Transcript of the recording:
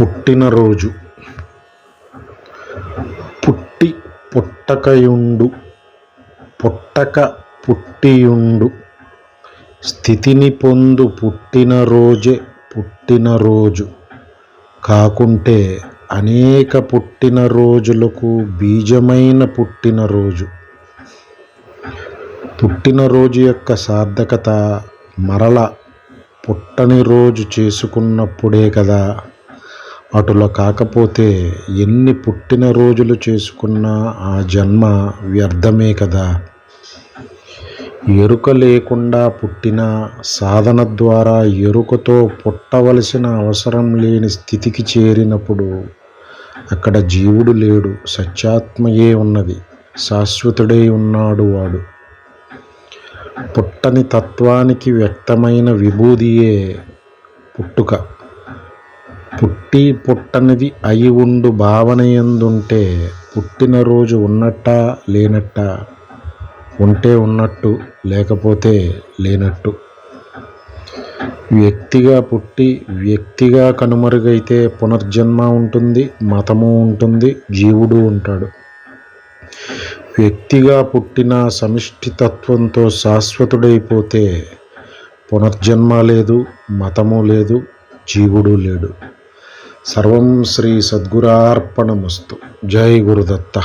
పుట్టినరోజు. పుట్టి పుట్టకయుండు పుట్టక పుట్టియుండు. స్థితిని పొందు పుట్టినరోజే పుట్టినరోజు. కాకుంటే అనేక పుట్టినరోజులకు బీజమైన పుట్టినరోజు. పుట్టినరోజు యొక్క సార్థకత మరల పుట్టని రోజు చేసుకున్నప్పుడే కదా. అటుల కాకపోతే ఎన్ని పుట్టినరోజులు చేసుకున్నా ఆ జన్మ వ్యర్థమే కదా. ఎరుక లేకుండా పుట్టిన సాధన ద్వారా ఎరుకతో పుట్టవలసిన అవసరం లేని స్థితికి చేరినప్పుడు అక్కడ జీవుడు లేడు సత్యాత్మయే ఉన్నది శాశ్వతుడై ఉన్నాడు వాడు. పుట్టని తత్వానికి వ్యక్తమైన విభూదియే పుట్టుక. పుట్టి పుట్టనిది అయి ఉండు భావన ఎందుంటే పుట్టినరోజు ఉన్నట్టా లేనట్టా ఉంటే ఉన్నట్టు లేకపోతే లేనట్టు. వ్యక్తిగా పుట్టి వ్యక్తిగా కనుమరుగైతే పునర్జన్మ ఉంటుంది మతము ఉంటుంది జీవుడు ఉంటాడు. వ్యక్తిగా పుట్టిన సమిష్టి తత్వంతో శాశ్వతుడైపోతే పునర్జన్మ లేదు మతము లేదు జీవుడు లేడు. ಸರ್ವಂ ಶ್ರೀ ಸದ್ಗುರಾರ್ಪಣಮಸ್ತು. ಜೈ ಗುರುದತ್ತ.